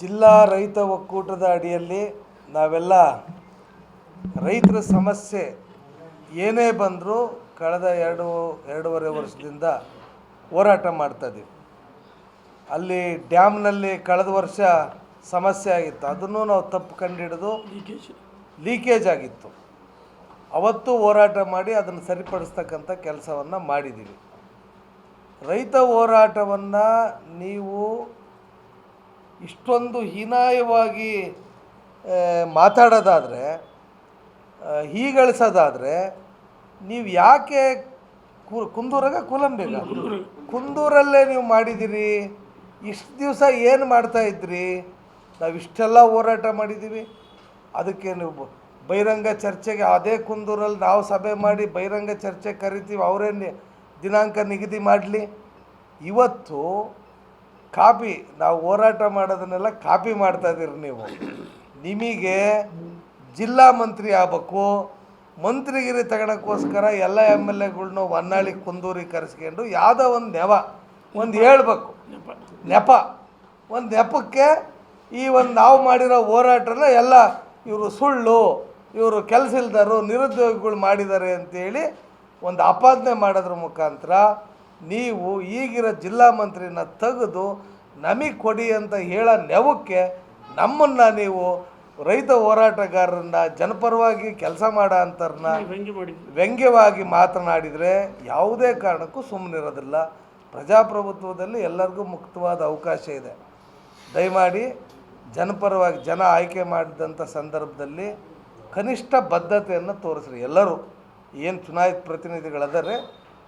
ಜಿಲ್ಲಾ ರೈತ ಒಕ್ಕೂಟದ ಅಡಿಯಲ್ಲಿ ನಾವೆಲ್ಲ ರೈತರ ಸಮಸ್ಯೆ ಏನೇ ಬಂದರೂ ಕಳೆದ ಎರಡು ಎರಡೂವರೆ ವರ್ಷದಿಂದ ಹೋರಾಟ ಮಾಡ್ತಾಯಿದ್ದೀವಿ ಅಲ್ಲಿ ಡ್ಯಾಮ್ನಲ್ಲಿ ಕಳೆದ ವರ್ಷ ಸಮಸ್ಯೆ ಆಗಿತ್ತು. ಅದನ್ನು ನಾವು ತಪ್ಪು ಕಂಡುಹಿಡಿದು ಲೀಕೇಜ್ ಆಗಿತ್ತು. ಅವತ್ತು ಹೋರಾಟ ಮಾಡಿ ಅದನ್ನು ಸರಿಪಡಿಸ್ತಕ್ಕಂಥ ಕೆಲಸವನ್ನು ಮಾಡಿದ್ದೀವಿ ರೈತ ಹೋರಾಟವನ್ನು ನೀವು ಇಷ್ಟೊಂದು ಹೀನಾಯವಾಗಿ ಮಾತಾಡೋದಾದರೆ ಹೀಗಳಿಸೋದಾದರೆ, ನೀವು ಯಾಕೆ ಕುಂದೂರಾಗ ಕೂಲಂಬಿಗ ಕುಂದೂರಲ್ಲೇ ನೀವು ಮಾಡಿದ್ದೀರಿ, ಇಷ್ಟು ದಿವಸ ಏನು ಮಾಡ್ತಾ ಇದ್ರಿ? ನಾವು ಇಷ್ಟೆಲ್ಲ ಹೋರಾಟ ಮಾಡಿದ್ದೀವಿ. ಅದಕ್ಕೆ ನೀವು ಬಹಿರಂಗ ಚರ್ಚೆಗೆ, ಅದೇ ಕುಂದೂರಲ್ಲಿ ನಾವು ಸಭೆ ಮಾಡಿ ಬಹಿರಂಗ ಚರ್ಚೆ ಕರಿತೀವಿ, ಅವರೇ ದಿನಾಂಕ ನಿಗದಿ ಮಾಡಲಿ. ಇವತ್ತು ಕಾಪಿ, ನಾವು ಹೋರಾಟ ಮಾಡೋದನ್ನೆಲ್ಲ ಕಾಪಿ ಮಾಡ್ತಾ ಇದ್ದೀರಿ ನೀವು. ನಿಮಗೆ ಜಿಲ್ಲಾ ಮಂತ್ರಿ ಆಗ್ಬೇಕು, ಮಂತ್ರಿಗಿರಿ ತಗೊಳಕ್ಕೋಸ್ಕರ ಎಲ್ಲ ಎಂ ಎಲ್ ಎಗಳ್ನ ಹೊನ್ನಾಳಿ ಕುಂದೂರಿ ಕರೆಸ್ಕೊಂಡು ಯಾವುದೋ ಒಂದು ನೆವ ಒಂದು ಹೇಳ್ಬೇಕು. ನೆಪ, ಒಂದು ನೆಪಕ್ಕೆ ಈ ಒಂದು ನಾವು ಮಾಡಿರೋ ಹೋರಾಟನ ಎಲ್ಲ ಇವರು ಸುಳ್ಳು, ಇವರು ಕೆಲಸ ಇಲ್ದರು ನಿರುದ್ಯೋಗಿಗಳು ಮಾಡಿದ್ದಾರೆ ಅಂತೇಳಿ ಒಂದು ಆಪಾದನೆ ಮಾಡೋದ್ರ ಮುಖಾಂತರ ನೀವು ಈಗಿರೋ ಜಿಲ್ಲಾ ಮಂತ್ರಿನ ತೆಗೆದು ನಮಗೆ ಕೊಡಿ ಅಂತ ಹೇಳೋ ನೆವಕ್ಕೆ ನಮ್ಮನ್ನು ನೀವು ರೈತ ಹೋರಾಟಗಾರರನ್ನ ಜನಪರವಾಗಿ ಕೆಲಸ ಮಾಡೋ ಅಂಥವ್ರನ್ನ ವ್ಯಂಗ್ಯವಾಗಿ ಮಾತನಾಡಿದರೆ ಯಾವುದೇ ಕಾರಣಕ್ಕೂ ಸುಮ್ಮನಿರೋದಿಲ್ಲ. ಪ್ರಜಾಪ್ರಭುತ್ವದಲ್ಲಿ ಎಲ್ಲರಿಗೂ ಮುಕ್ತವಾದ ಅವಕಾಶ ಇದೆ. ದಯಮಾಡಿ ಜನಪರವಾಗಿ ಜನ ಆಯ್ಕೆ ಮಾಡಿದಂಥ ಸಂದರ್ಭದಲ್ಲಿ ಕನಿಷ್ಠ ಬದ್ಧತೆಯನ್ನು ತೋರಿಸ್ರಿ ಎಲ್ಲರೂ. ಏನು ಚುನಾಯಿತ ಪ್ರತಿನಿಧಿಗಳದರೆ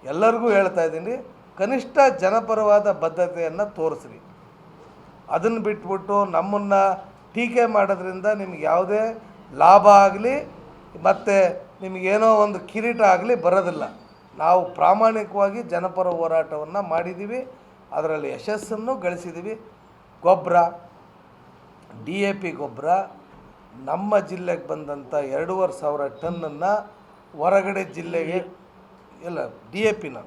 ಎಲ್ಲರಿಗೂ ಹೇಳ್ತಾ ಇದ್ದೀನಿ, ಕನಿಷ್ಠ ಜನಪರವಾದ ಬದ್ಧತೆಯನ್ನು ತೋರಿಸ್ರಿ. ಅದನ್ನು ಬಿಟ್ಬಿಟ್ಟು ನಮ್ಮನ್ನು ಟೀಕೆ ಮಾಡೋದ್ರಿಂದ ನಿಮ್ಗೆ ಯಾವುದೇ ಲಾಭ ಆಗಲಿ, ಮತ್ತು ನಿಮಗೇನೋ ಒಂದು ಕಿರೀಟ ಆಗಲಿ ಬರೋದಿಲ್ಲ. ನಾವು ಪ್ರಾಮಾಣಿಕವಾಗಿ ಜನಪರ ಹೋರಾಟವನ್ನು ಮಾಡಿದ್ದೀವಿ ಅದರಲ್ಲಿ ಯಶಸ್ಸನ್ನು ಗಳಿಸಿದ್ದೀವಿ ಗೊಬ್ಬರ ಡಿ ಎ ಪಿ ಗೊಬ್ಬರ ನಮ್ಮ ಜಿಲ್ಲೆಗೆ ಬಂದಂಥ ಎರಡೂವರೆ ಸಾವಿರ ಟನ್ನನ್ನು ಹೊರಗಡೆ ಜಿಲ್ಲೆಗೆ ಇಲ್ಲ ಡಿ ಎ ಪಿನ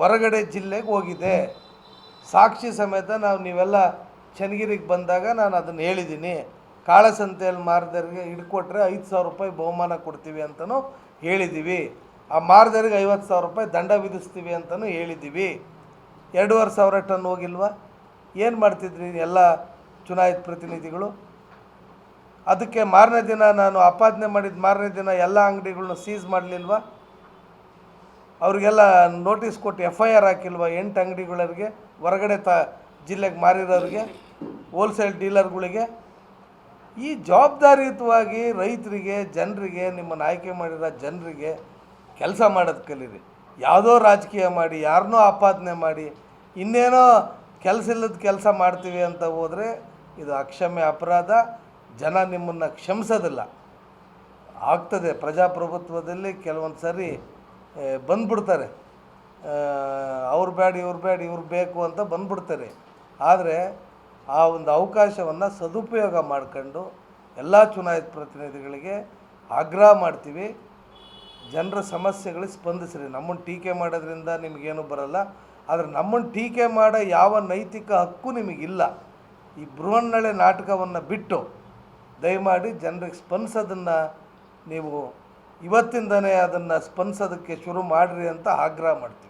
ಹೊರಗಡೆ ಜಿಲ್ಲೆಗೆ ಹೋಗಿದೆ ಸಾಕ್ಷಿ ಸಮೇತ ನಾವು ನೀವೆಲ್ಲ ಚನ್ನಗಿರಿಗೆ ಬಂದಾಗ ನಾನು ಅದನ್ನು ಹೇಳಿದ್ದೀನಿ. ಕಾಳಸಂತೆಯಲ್ಲಿ ಮಾರಿದವ್ರಿಗೆ ಹಿಡ್ಕೊಟ್ರೆ ಐದು ಸಾವಿರ ರೂಪಾಯಿ ಬಹುಮಾನ ಕೊಡ್ತೀವಿ ಅಂತಲೂ ಹೇಳಿದ್ದೀವಿ ಆ ಮಾರ್ದರಿಗೆ ಐವತ್ತು ಸಾವಿರ ರೂಪಾಯಿ ದಂಡ ವಿಧಿಸ್ತೀವಿ ಅಂತಲೂ ಹೇಳಿದ್ದೀವಿ ಎರಡೂವರೆ ಸಾವಿರ ಟನ್ ಹೋಗಿಲ್ವಾ? ಏನು ಮಾಡ್ತಿದ್ರಿ ಎಲ್ಲ ಚುನಾಯಿತ ಪ್ರತಿನಿಧಿಗಳು? ಅದಕ್ಕೆ ಮಾರನೇ ದಿನ ನಾನು ಆಪಾದನೆ ಮಾಡಿದ ಮಾರನೇ ದಿನ ಎಲ್ಲ ಅಂಗಡಿಗಳನ್ನ ಸೀಸ್ ಮಾಡಲಿಲ್ವಾ? ಅವ್ರಿಗೆಲ್ಲ ನೋಟಿಸ್ ಕೊಟ್ಟು ಎಫ್ ಐ ಆರ್ ಹಾಕಿಲ್ವ? ಎಂಟು ಅಂಗಡಿಗಳವ್ರಿಗೆ, ಹೊರಗಡೆ ತ ಜಿಲ್ಲೆಗೆ ಮಾರಿರೋರಿಗೆ ಹೋಲ್ಸೇಲ್ ಡೀಲರ್ಗಳಿಗೆ ಈ ಜವಾಬ್ದಾರಿಯುತವಾಗಿ ರೈತರಿಗೆ, ಜನರಿಗೆ, ನಿಮ್ಮನ್ನು ಆಯ್ಕೆ ಮಾಡಿರೋ ಜನರಿಗೆ ಕೆಲಸ ಮಾಡೋದು ಕಲೀರಿ. ಯಾವುದೋ ರಾಜಕೀಯ ಮಾಡಿ ಯಾರನ್ನೋ ಆಪಾದನೆ ಮಾಡಿ, ಇನ್ನೇನೋ ಕೆಲಸ ಇಲ್ಲದ ಕೆಲಸ ಮಾಡ್ತೀವಿ ಅಂತ ಹೋದರೆ ಇದು ಅಕ್ಷಮ್ಯ ಅಪರಾಧ. ಜನ ನಿಮ್ಮನ್ನು ಕ್ಷಮಿಸೋದಿಲ್ಲ. ಆಗ್ತದೆ ಪ್ರಜಾಪ್ರಭುತ್ವದಲ್ಲಿ ಕೆಲವೊಂದು ಸರಿ ಬಂದ್ಬಿಡ್ತಾರೆ. ಅವ್ರು ಬ್ಯಾಡ, ಇವ್ರು ಬ್ಯಾಡ, ಇವ್ರು ಬೇಕು ಅಂತ ಬಂದ್ಬಿಡ್ತಾರೆ. ಆದರೆ ಆ ಒಂದು ಅವಕಾಶವನ್ನು ಸದುಪಯೋಗ ಮಾಡ್ಕೊಂಡು ಎಲ್ಲ ಚುನಾಯಿತ ಪ್ರತಿನಿಧಿಗಳಿಗೆ ಆಗ್ರಹ ಮಾಡ್ತೀವಿ. ಜನರ ಸಮಸ್ಯೆಗಳಿಗೆ ಸ್ಪಂದಿಸ್ರಿ. ನಮ್ಮನ್ನು ಟೀಕೆ ಮಾಡೋದ್ರಿಂದ ನಿಮಗೇನು ಬರಲ್ಲ. ಆದರೆ ನಮ್ಮನ್ನು ಟೀಕೆ ಮಾಡೋ ಯಾವ ನೈತಿಕ ಹಕ್ಕು ನಿಮಗಿಲ್ಲ. ಈ ಬೃಹನ್ನಳೆ ನಾಟಕವನ್ನು ಬಿಟ್ಟು ದಯಮಾಡಿ ಜನರಿಗೆ ಸ್ಪಂದಿಸೋದನ್ನು ನೀವು ಇವತ್ತಿಂದನೇ ಅದನ್ನು ಸ್ಪಂದಿಸೋದಕ್ಕೆ ಶುರು ಮಾಡಿರಿ ಅಂತ ಆಗ್ರಹ ಮಾಡ್ತೀವಿ.